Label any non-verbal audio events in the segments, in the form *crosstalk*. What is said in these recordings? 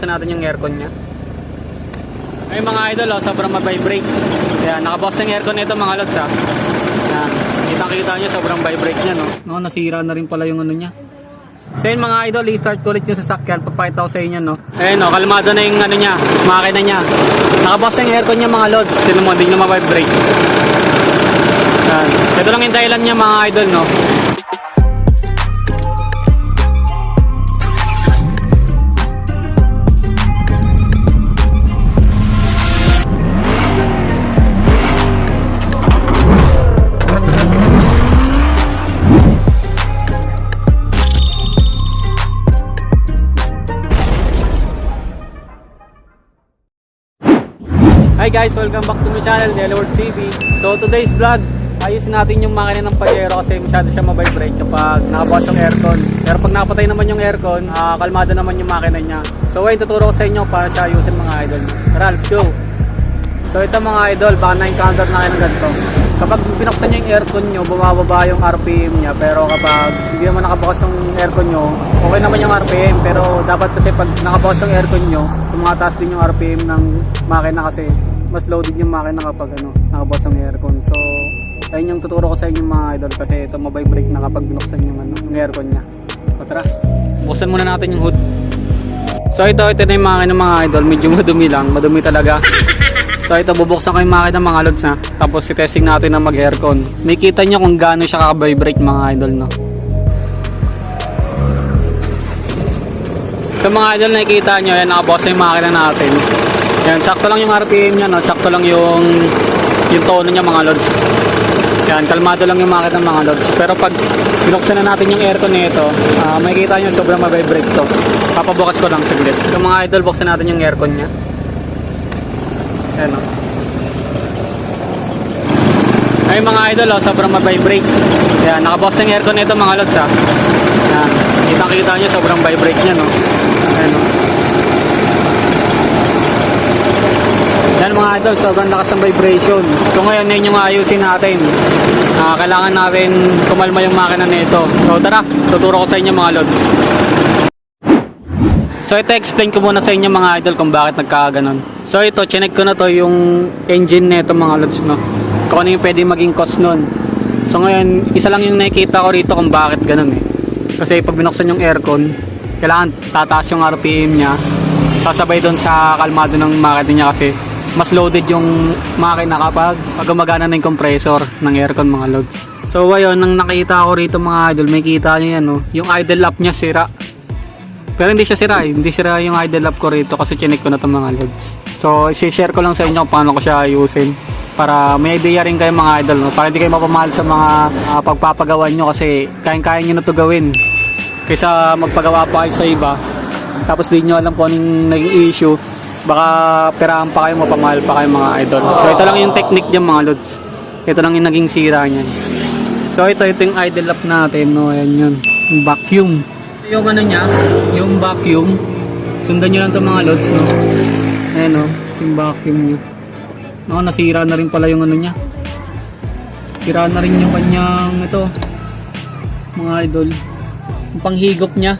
buksan natin yung aircon niya. Ay mga idol, oh, sobrang mag-vibrate. Ayan, nakabox ng aircon nito mga lods ha. Ayan, kita-kita nyo, sobrang vibrate niya no. No, nasira na rin pala yung ano niya. So yun mga idol, i-start ko ulit yung sasakyan. Papakita ko sa inyo no. Ayan no, kalmado na yung ano niya, makina niya. Nakabox ng aircon niya mga lods. Sino mo, hindi na ma-vibrate. Ayan. Ito lang yung dahilan niya mga idol no. Hi guys, welcome back to my channel, Yellow World TV. So today's vlog, ayusin natin yung makina ng pajero kasi masyado siya mabibrate kapag nakabukas yung aircon. Pero pag napatay naman yung aircon, ah, kalmado naman yung makina niya. So ayun, tuturo ko sa inyo para siya ayusin mga idol. Tara, let's go! So ito mga idol, baka na-encounter na kayo ng ganito. Kapag binuksan niyo yung aircon nyo, bumababa yung RPM niya. Pero kapag hindi naman nakabukas yung aircon nyo, okay naman yung RPM. Pero dapat kasi pag nakabukas yung aircon nyo, tumataas din yung RPM ng makina kasi mas loaded yung makina kapag ano, nakabukas yung aircon. So, ayun yung tuturo ko sa inyo mga idol kasi ito mabibrate na kapag binuksan yung, ano, yung aircon niya. O tara, buksan muna natin yung hood. So ito, ito na yung makina mga idol, medyo madumi lang, madumi talaga. So ito, bubuksan ko yung makina mga lods na. Tapos i-testing natin na mag-aircon. Nakikita nyo kung gaano siya ka-vibrate mga idol, no? Ito mga idol, nakikita nyo, yan, nakabukas na yung makina natin. Yan, sakto lang yung RPM niya, no? Sakto lang yung, yung tono niya mga lods. Yan, kalmado lang yung makina mga lods. Pero pag binuksan na natin yung aircon nito, ah makikita nyo sobrang mabibrate to. Papabukas ko lang saglit. Yung mga idol, buksan natin yung aircon niya. Ayan o. Ay mga idol oh, sobrang mabibrate. Ayan, nakabox ng aircon nito mga lods ha. Ayan, kita-kita nyo sobrang vibrate niya no. Ayan o. Yan mga idol, sobrang lakas ng vibration. So ngayon, yun yung ayusin natin. Ah, kailangan natin kumalma yung makina nito. So tara, tuturo ko sa inyo mga lods. So ito explain ko muna sa inyo mga idol kung bakit nagkaganon. So ito, chinek ko na to yung engine nito mga lods no. Kung ano yung pwede maging cost nun. So ngayon, isa lang yung nakikita ko rito kung bakit ganun eh. Kasi pag binuksan yung aircon, kailangan tataas yung RPM niya. Sasabay doon sa kalmado ng makina niya kasi mas loaded yung makina kapag pag gumagana na yung compressor ng aircon mga lods. So ayun, nang nakita ko rito mga idol, may kita nyo yan no. Yung idle lamp niya sira. Pero hindi siya sira eh. Hindi sira yung idle lamp ko rito kasi chinek ko na itong mga loads. So, isi-share ko lang sa inyo paano ko siya ayusin. Para may idea rin kayo mga idol. No? Para hindi kayo mapamahal sa mga ah, pagpapagawa nyo kasi kayang-kaya nyo na ito gawin. Kaysa magpagawa pa kayo sa iba. Tapos di nyo alam kung anong naging issue. Baka perahan pa kayo, mapamahal pa kayo mga idol. So, ito lang yung technique dyan mga loads. Ito lang yung naging sira niyan. So, ito, ito yung idle lamp natin. No? Ayan yun. Yung vacuum yung ano niya, yung vacuum. Sundan nyo lang itong mga loads, no? Ayan, no? Yung vacuum niya. No, nasira na rin pala yung ano niya. Sira na rin yung kanyang ito. Mga idol. Yung panghigop niya.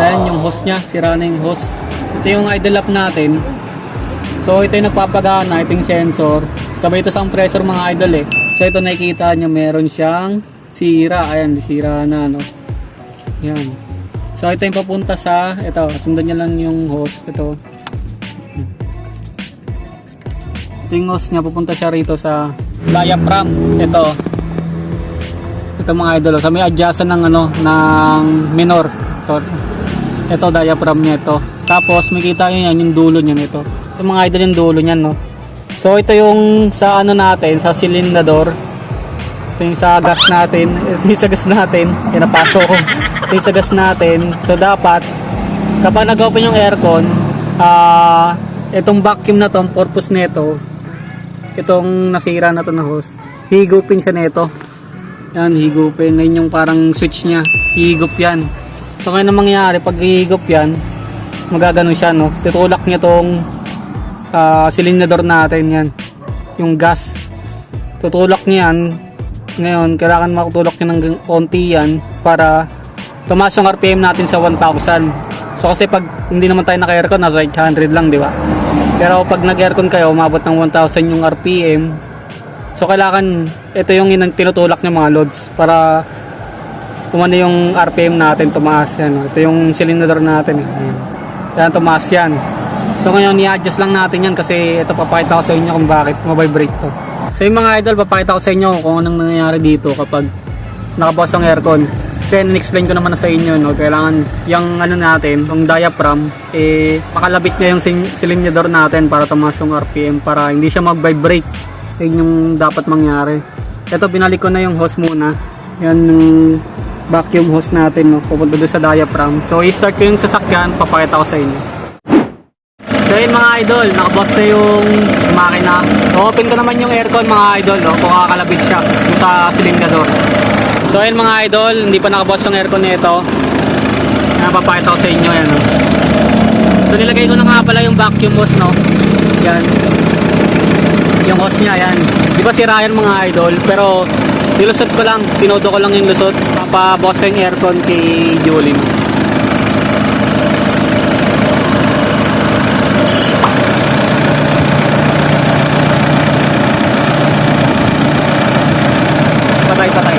Ayan, yung hose niya. Sira na yung hose. Ito yung idle up natin. So, ito yung nagpapagana. Ito yung sensor. Sabay ito sa compressor mga idol eh. So, ito nakikita nyo, meron siyang sira. Ayan, sira na, no? Yan. So ito yung papunta sa ito, sundan niya lang yung hose ito. Ito yung hose niya pupunta siya rito sa diaphragm. Ito. Ito mga idol, sa may adjacent ng ano ng minor. Ito. Ito diaphragm niya ito. Tapos makita niyo yan yung dulo niya nito. Ito mga idol yung dulo niyan no. So ito yung sa ano natin, sa silindador. Ito yung sa gas natin. *laughs* Ito yung sa gas natin. Pinapasok ko. Ito yung sa gas natin. So dapat, kapag nag-open yung aircon, ah itong vacuum na to, ang purpose nito, itong nasira na to na hose, higupin siya nito. Yan, higupin. Ngayon yung parang switch niya. Higup yan. So ngayon ang mangyayari, pag higup yan, magaganon siya, no? Tutulak niya tong ah, silindador natin yan. Yung gas. Tutulak niya yan. Ngayon, kailangan makutulak niya ng konti yan para tumaas yung RPM natin sa 1,000. So kasi pag hindi naman tayo naka-aircon, nasa 800 lang, di ba? Pero pag nag-aircon kayo, umabot ng 1,000 yung RPM. So kailangan, ito yung inang tinutulak ng mga loads para kumano yung RPM natin, tumaas yan. Ito yung cylinder natin. Eh. Ayan. Yan, tumaas yan. So ngayon, i-adjust lang natin yan kasi ito papakita ko sa inyo kung bakit mabibrate to. So yung mga idol, papakita ko sa inyo kung anong nangyayari dito kapag nakabukas ang aircon. Kasi in-explain ko naman na sa inyo, no, kailangan yung ano natin, yung diaphragm, eh, makalabit niya yung cylinder natin para tumaas yung RPM para hindi siya mag-vibrate. Yun yung dapat mangyari. Ito, binalik ko na yung hose muna. Yan yung vacuum hose natin, no, pupunta doon sa diaphragm. So, i-start ko yung sasakyan, papakita ko sa inyo. So yun mga idol, nakaboss na yung makina. Open ko naman yung aircon mga idol, no, kung kakalabit siya sa silindador. So yun mga idol, hindi pa nakaboss yung aircon nito. Napapakita ko sa inyo yan. No. So nilagay ko na nga pala yung vacuum hose, no. Yan. Yung hose niya, yan. Di ba sira yan mga idol, pero nilusot ko lang, tinodo ko lang yung lusot. Papaboss ko yung aircon kay Julie. Patay, patay.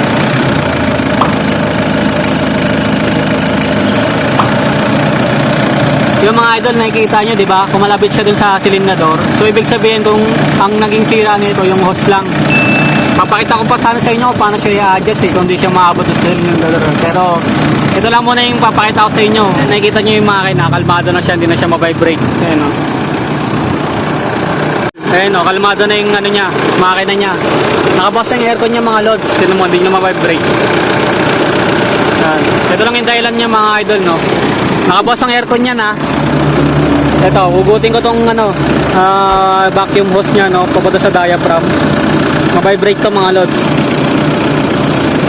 Yung mga idol, nakikita nyo, di ba? Kung malapit siya dun sa silindador. So, ibig sabihin kung ang naging sira nito, yung hose lang. Papakita ko pa sana sa inyo paano siya i-adjust eh, kung di siya maabot sa silindador. Pero, ito lang muna yung papakita ko sa inyo. Nakikita nyo yung makina, kalmado na siya, hindi na siya mabibrate. Ayan o. Ayan o, kalmado na yung ano niya, makina niya. Nakabukas na yung aircon niya mga loads. Tinan mo, hindi niya mabibrate. Yan. Ito lang yung dahilan niya mga idol, no? Nakabukas ang aircon niya na. Ito, hugutin ko tong ano, ah, vacuum hose niya, no? Papunta sa diaphragm. Mabibrate to mga loads.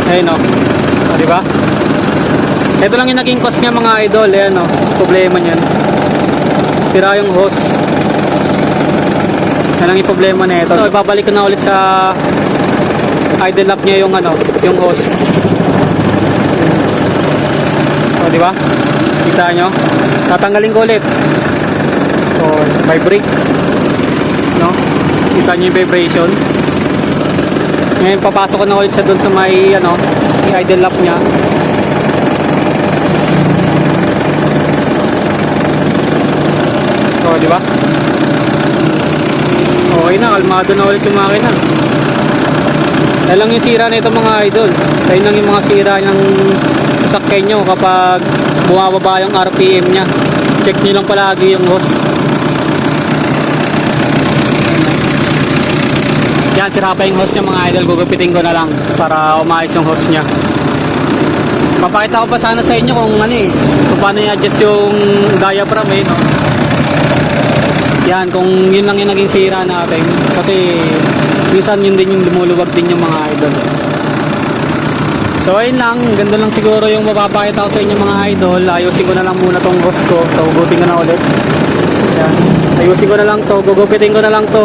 Ayun, no? O, di ba? Ito lang yung naging cost niya mga idol. Ayan, no? Problema niyan. Sira yung hose. Yan ang yung problema na ito. So, ibabalik ko na ulit sa idle up niya yung ano, yung hose. O, di ba? Kita nyo? Tatanggalin ko ulit. O, vibrate. No? Kita nyo yung vibration. Ngayon, papasok ko na ulit siya dun sa may, ano, yung idle up niya. O, di ba? Okay na, kalmado na ulit yung makina. Yan lang yung sira nito mga idol. Yan lang yung mga sira ng sasakyan nyo kapag bumababa yung RPM niya. Check nyo lang palagi yung hose. Yan, sira pa yung hose niya mga idol. Gugupitin ko na lang para umayos yung hose niya. Papakita ko pa sana sa inyo kung ano eh, kung paano i-adjust yung diaphragm eh, no? Yan, kung yun lang yung naging sira natin. Kasi minsan yun din yung lumuluwag din yung mga idol. So ayun lang, ganda lang siguro yung mapapakita ko sa inyo mga idol. Ayusin ko na lang muna tong host ko. So gugupitin ko na ulit. Yan. Ayusin ko na lang to, gugupitin ko na lang to.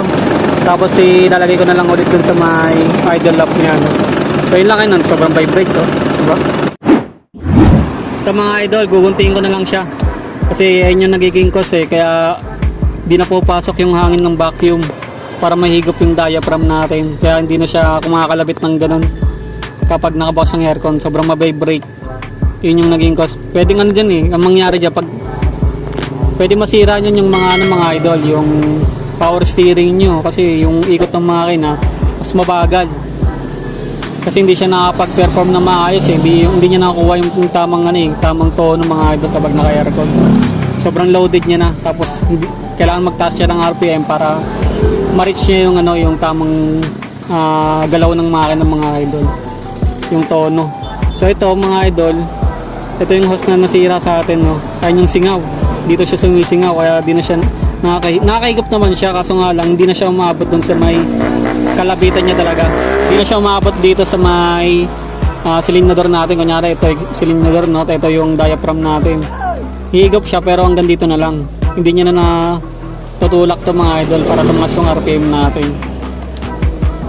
Tapos ilalagay ko na lang ulit dun sa my idol lap niya. No? So yun lang yun, sobrang vibrate to. Diba? Ito mga idol, guguntiin ko na lang siya. Kasi ayun yung nagiging cost eh. Kaya di na pupasok yung hangin ng vacuum para mahigop yung diaphragm natin. Kaya hindi na siya kumakalabit ng ganun kapag nakabukas ang aircon. Sobrang mabibrate. Yun yung naging cost. Pwede ano dyan eh. Ang mangyari dyan pag pwede masira nyan yung mga ano mga idol yung power steering nyo kasi yung ikot ng makina mas mabagal kasi hindi siya nakapag-perform na maayos eh. Hindi, hindi niya nakakuha yung, yung tamang ano eh, tamang tono mga idol kapag naka-aircon. Sobrang loaded niya na. Tapos hindi, kailangan magtaas siya ng RPM para ma-reach niya yung ano, yung tamang ah, galaw ng makina mga idol. Yung tono. So ito mga idol, ito yung host na nasira sa atin no. Ayan yung singaw. Dito siya sumisingaw kaya di na siya nakakahi nakakahigop naman siya kaso nga lang hindi na siya umabot doon sa may kalabitan niya talaga. Hindi na siya umabot dito sa may uh, silindador natin. Kunyari ito yung silindador no, ito yung diaphragm natin. Higop siya pero hanggang dito na lang. Hindi niya na na tutulak to mga idol para tumas yung RPM natin.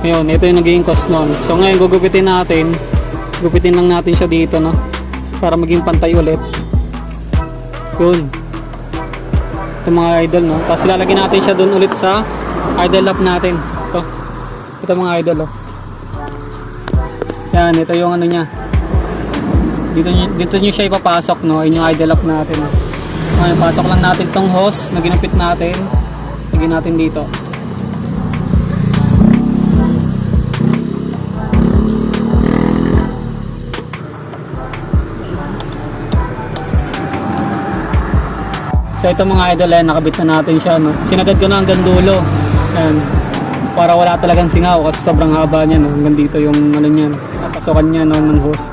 Ngayon, ito yung naging cost nun. So ngayon gugupitin natin. Gupitin lang natin siya dito no para maging pantay ulit. Yun. Ito mga idol, no? Tapos lalagyan natin siya doon ulit sa idol lap natin. Ito. Ito mga idol, oh. Yan, ito yung ano niya. Dito dito niyo siya ipapasok, no? Ayun yung idol lap natin. No? Okay, pasok lang natin tong hose na ginupit natin. Lagyan natin dito. So ito mga idol, ayan, nakabit na natin siya. No? Sinagad ko na hanggang dulo. Ayan. Para wala talagang singaw kasi sobrang haba niya. No? Hanggang dito yung ano niyan. Papasokan niya no, ng hose.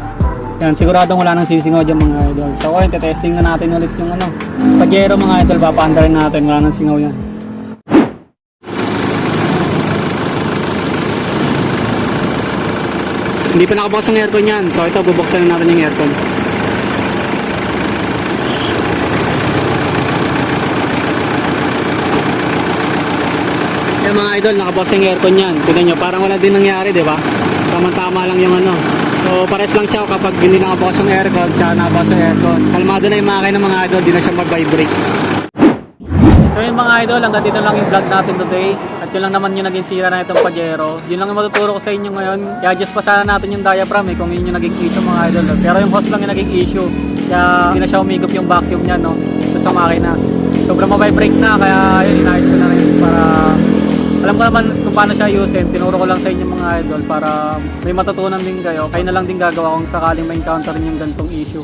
Yan, siguradong wala nang sisingaw dyan mga idol. So okay, testing na natin ulit yung ano. Pajero mga idol, papaandarin natin. Wala nang singaw yan. Hindi pa nakabukas ang aircon yan. So ito, bubuksan na natin yung aircon. Yung mga idol, nakabukas yung aircon yan. Tignan nyo, parang wala din nangyari, di ba? Tama-tama lang yung ano. So, pares lang siya kapag hindi nakabukas yung aircon, tsaka nakabukas yung aircon. Kalmado na yung makina ng mga idol, di na siya mag-vibrate. So yun mga idol, hanggang dito lang yung vlog natin today. At yun lang naman yung naging sira na itong Pajero. Yun lang yung matuturo ko sa inyo ngayon. I-adjust pa sana natin yung diaphragm eh, kung yun yung naging issue mga idol. Pero yung hose lang yung naging issue. Kaya hindi na siya umigop yung vacuum niya no, sa makina. Sobrang mabibrate na, kaya yun, inayos ko na rin para alam ko naman kung paano siya ayusin. Tinuro ko lang sa inyo mga idol para may matutunan din kayo. Kayo na lang din gagawa kung sakaling may encounter yung gantong issue.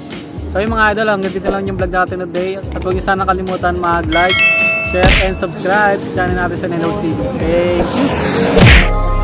So yung mga idol, hanggang dito lang yung vlog natin today. At huwag niyo sana kalimutan mag-like, share, and subscribe sa channel natin sa Nelo TV. Thank you!